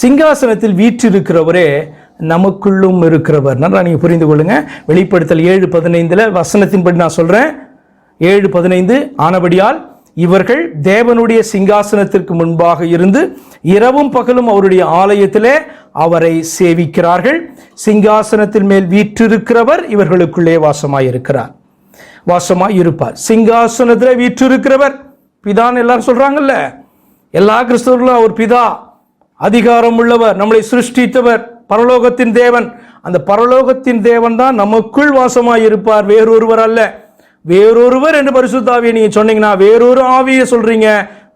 சிங்காசனத்தில் வீற்றிருக்கிறவரே நமக்குள்ளும் இருக்கிறவர். நல்லா நீங்கள் புரிந்து கொள்ளுங்க. வெளிப்படுத்தல் ஏழு பதினைந்தில் வசனத்தின்படி நான் சொல்கிறேன் ஏழு பதினைந்து ஆனபடியால் இவர்கள் தேவனுடைய சிங்காசனத்திற்கு முன்பாக இருந்து இரவும் பகலும் அவருடைய ஆலயத்திலே அவரை சேவிக்கிறார்கள். சிங்காசனத்தின் மேல் வீற்றிருக்கிறவர் இவர்களுக்குள்ளே வாசமாயிருக்கிறார். வாசமாய் இருப்பார் சிங்காசனத்தில் வீற்றிருக்கிறவர். பிதான்னு எல்லாரும் சொல்றாங்கல்ல. எல்லா கிறிஸ்தவர்களும் அவர் பிதா. அதிகாரம் உள்ளவர் நம்மளை சிருஷ்டித்தவர் பரலோகத்தின் தேவன். அந்த பரலோகத்தின் தேவன் தான் நமக்குள் வாசமாய் இருப்பார் வேறொருவர் அல்ல. வேறொருவர் என்று பரிசுத்தாவியை நீங்க சொன்னீங்கன்னா வேறொரு ஆவியை சொல்றீங்க.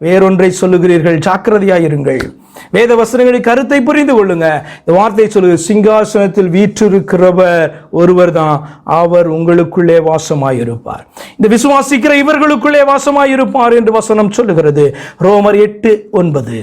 வேறொன்றை சொல்லுகிறீர்கள். ஜாக்கிரதையாய் இருங்கள். வேத வசனங்களின் கருத்தை புரிந்து கொள்ளுங்க. இந்த வார்த்தை சொல்லுங்க சிங்காசனத்தில் வீற்றிருக்கிறவர் ஒருவர் தான். அவர் உங்களுக்குள்ளே வாசமாயிருப்பார். இந்த விசுவாசிக்கிற இவர்களுக்குள்ளே வாசமாயிருப்பார் என்று வசனம் சொல்லுகிறது. ரோமர் எட்டு ஒன்பது.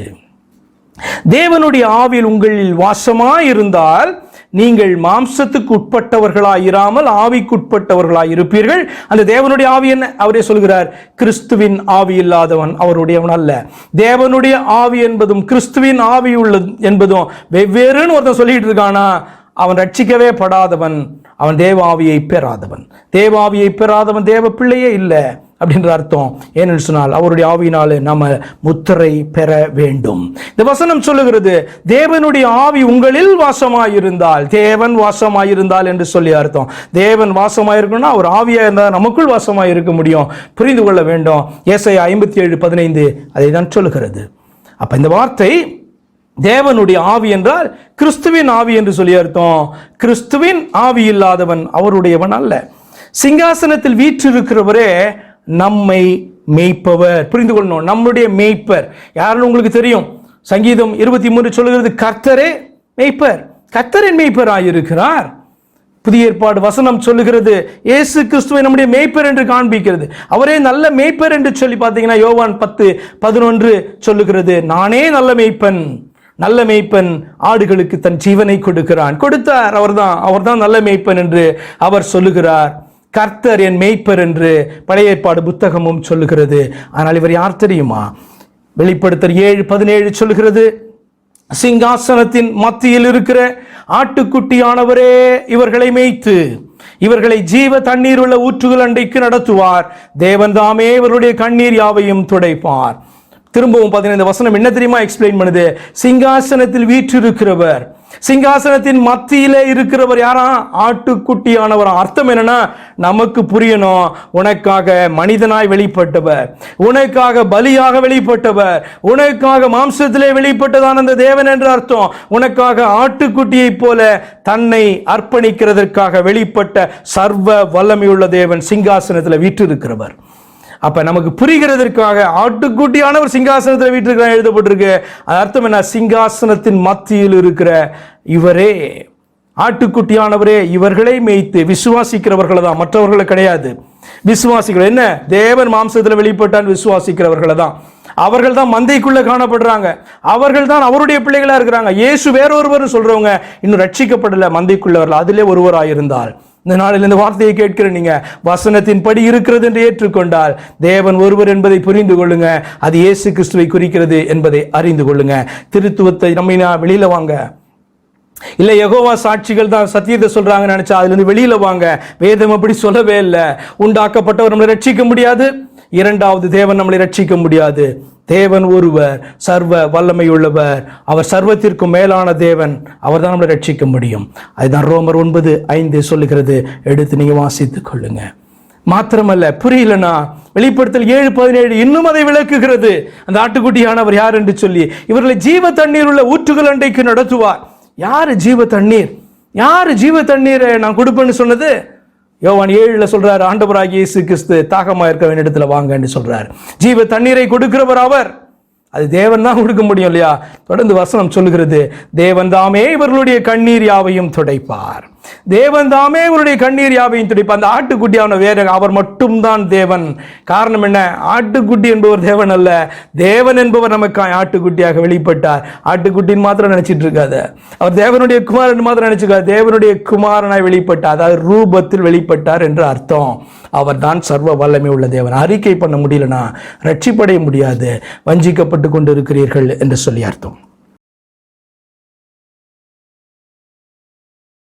தேவனுடைய ஆவியில் உங்களில் வாசமாயிருந்தால் நீங்கள் மாம்சத்துக்கு உட்பட்டவர்களாயிராமல் ஆவிக்குட்பட்டவர்களாய் இருப்பீர்கள். அந்த தேவனுடைய ஆவி என்ன? அவரே சொல்கிறார் கிறிஸ்துவின் ஆவி இல்லாதவன் அவருடையவன் அல்ல. தேவனுடைய ஆவி என்பதும் கிறிஸ்துவின் ஆவி உள்ளது என்பதும் வெவ்வேறுன்னு ஒருத்தன் சொல்லிட்டு இருக்கானா? அவன் ரட்சிக்கவே படாதவன் அவன் தேவாவியை பெறாதவன். தேவாவியை பெறாதவன் தேவ பிள்ளையே இல்லை. அப்படின்ற அர்த்தம். ஏன்னு சொன்னால் அவருடைய ஆவியினால் நம்ம முத்திரை பெற வேண்டும். இந்த வசனம் சொல்லுகிறது தேவனுடைய ஆவி உங்களில் வாசமாயிருந்தால் தேவன் வாசமாயிருந்தால் என்று சொல்லி அர்த்தம். தேவன் வாசமாயிருக்கணும்னா அவர் ஆவியா இருந்தால் நமக்குள் வாசமாயிருக்க முடியும். புரிந்து கொள்ள வேண்டும். ஏசை ஐம்பத்தி ஏழு பதினைந்து அதை தான் சொல்லுகிறது. அப்போ இந்த வார்த்தை தேவனுடைய ஆவி என்றால் கிறிஸ்துவின் ஆவி என்று சொல்லி அர்த்தம். கிறிஸ்துவின் ஆவி இல்லாதவன் அவருடையவன் அல்ல. சிங்காசனத்தில் வீற்றிருக்கிறவரே நம்மை மெய்ப்பவர். புரிந்து கொள்ளணும் நம்முடைய மேய்ப்பர். யாருன்னு உங்களுக்கு தெரியும்? சங்கீதம் இருபத்தி மூன்று சொல்லுகிறது கர்த்தரே மேய்ப்பர். கர்த்தரின் மேய்ப்பராயிருக்கிறார். புதிய ஏற்பாடு வசனம் சொல்லுகிறது இயேசு கிறிஸ்துவை நம்முடைய மேய்ப்பர் என்று காண்பிக்கிறது. அவரே நல்ல மேய்ப்பர் என்று சொல்லி பார்த்தீங்கன்னா யோவான் பத்து பதினொன்று சொல்லுகிறது நானே நல்ல மேய்ப்பன். நல்ல மேய்ப்பன் ஆடுகளுக்கு தன் ஜீவனை கொடுக்கிறான். கொடுத்தார். அவர்தான் அவர்தான் நல்ல மேய்ப்பன் என்று அவர் சொல்லுகிறார். கர்த்தர் என் மேய்ப்பர் என்று பழைய ஏற்பாடு புத்தகமும் சொல்லுகிறது. ஆனால் இவர் யார் தெரியுமா? வெளிப்படுத்தல் ஏழு பதினேழு சொல்லுகிறது. சிங்காசனத்தின் மத்தியில் இருக்கிற ஆட்டுக்குட்டியானவரே இவர்களை மேய்த்து இவர்களை ஜீவ தண்ணீர் உள்ள ஊற்றுகள் அண்டைக்கு நடத்துவார். தேவன் தாமே இவருடைய கண்ணீர் யாவையும் துடைப்பார். திரும்பவும் பதினைந்து வசனம் என்ன தெரியுமா எக்ஸ்பிளைன் பண்ணுது? சிங்காசனத்தில் வீற்றிருக்கிறவர். சிங்காசனத்தின் மத்தியிலே இருக்கிறவர் யாரா? ஆட்டுக்குட்டியானவர். அர்த்தம் என்னன்னா நமக்கு புரியணும். உனக்காக மனிதனாய் வெளிப்பட்டவர். உனக்காக பலியாக வெளிப்பட்டவர். உனக்காக மாம்சத்திலே வெளிப்பட்டதான அந்த தேவன் என்று அர்த்தம். உனக்காக ஆட்டுக்குட்டியைப் போல தன்னை அர்ப்பணிக்கிறதற்காக வெளிப்பட்ட சர்வ வல்லமையுள்ள தேவன் சிங்காசனத்தில் வீற்றிருக்கிறவர். அப்ப நமக்கு புரிகிறதற்காக ஆட்டுக்குட்டியானவர் சிங்காசனத்தில் வீட்டிற்கு எழுதப்பட்டிருக்கு. அது அர்த்தம் என்ன? சிங்காசனத்தின் மத்தியில் இருக்கிற இவரே. ஆட்டுக்குட்டியானவரே இவர்களை மேய்த்து விசுவாசிக்கிறவர்களை தான் மற்றவர்களை கிடையாது. விசுவாசிகள் என்ன? தேவன் மாம்சத்தில் வெளிப்பட்டான் விசுவாசிக்கிறவர்களை தான் அவர்கள் தான் மந்தைக்குள்ளே காணப்படுறாங்க. அவர்கள் தான் அவருடைய பிள்ளைகளாக இருக்கிறாங்க. இயேசு வேறொருவர்னு சொல்கிறவங்க இன்னும் ரட்சிக்கப்படல மந்தைக்குள்ளே வரல. அதிலே ஒருவராயிருந்தால் இந்த நாளில் இந்த வார்த்தையை கேட்கிற நீங்க வசனத்தின் படி இருக்கிறது என்று ஏற்றுக்கொண்டால் தேவன் ஒருவர் என்பதை புரிந்து கொள்ளுங்க. அது இயேசு கிறிஸ்துவை குறிக்கிறது என்பதை அறிந்து கொள்ளுங்க. திருத்துவத்தை நம்ம நான் வெளியில வாங்க. இல்ல எகோவா சாட்சிகள் தான் சத்தியத்தை சொல்றாங்கன்னு நினைச்சா அதுல இருந்து வெளியில வாங்க. வேதம் அப்படி சொல்லவே இல்லை. உண்டாக்கப்பட்டவர் நம்மளை ரட்சிக்க முடியாது. இரண்டாவது தேவன் நம்மளை ரட்சிக்க முடியாது. தேவன் ஒருவர் சர்வ வல்லமை உள்ளவர் அவர் சர்வத்திற்கும் மேலான தேவன். அவர் தான் நம்மளை ரட்சிக்க முடியும். அதுதான் ரோமர் ஒன்பது ஐந்து சொல்லுகிறது. எடுத்து நீங்க வாசித்துக் கொள்ளுங்க. மாத்திரமல்ல புரியலனா? வெளிப்படுத்தல் ஏழு பதினேழு இன்னும் அதை விளக்குகிறது. அந்த ஆட்டுக்குட்டியானவர் யார் என்று சொல்லி இவர்களை ஜீவ தண்ணீர் உள்ள ஊற்றுகள் அண்டைக்கு நடத்துவார். யார் ஜீவ தண்ணீர்? யார் ஜீவ தண்ணீரை நான் கொடுப்பேன்னு சொன்னது? யோவான் ஏழில் சொல்றாரு ஆண்டவராகிய இயேசு கிறிஸ்து தாகமா இருக்க வேண்டிய இடத்துல வாங்கன்னு சொல்றாரு. ஜீவ தண்ணீரை கொடுக்கிறவர் அவர். அது தேவன் தான் கொடுக்க முடியும் இல்லையா? தொடர்ந்து வசனம் சொல்லுகிறது தேவன் தாமே இவர்களுடைய கண்ணீர் யாவையும் துடைப்பார். தேவன் தாமே இவருடைய கண்ணீர் யாவையும் துடைப்பார். அந்த ஆட்டுக்குட்டியான வேற அவர் மட்டும்தான் தேவன். காரணம் என்ன? ஆட்டுக்குட்டி என்பவர் தேவன் அல்ல. தேவன் என்பவர் நமக்கு ஆட்டுக்குட்டியாக வெளிப்பட்டார். ஆட்டுக்குட்டின்னு மாத்திரம் நினைச்சிட்டு இருக்காத. அவர் தேவனுடைய குமாரன் மாத்திரம் நினைச்சுக்காது. தேவனுடைய குமாரனாய் வெளிப்பட்டார். அதாவது ரூபத்தில் வெளிப்பட்டார் என்று அர்த்தம். அவர் தான் சர்வ வல்லமை உள்ள தேவன். அறிக்கை பண்ண முடியலனா ரட்சிப்படைய முடியாது. வஞ்சிக்கப்பட்டு கொண்டு இருக்கிறீர்கள் என்று சொல்லி அர்த்தம்.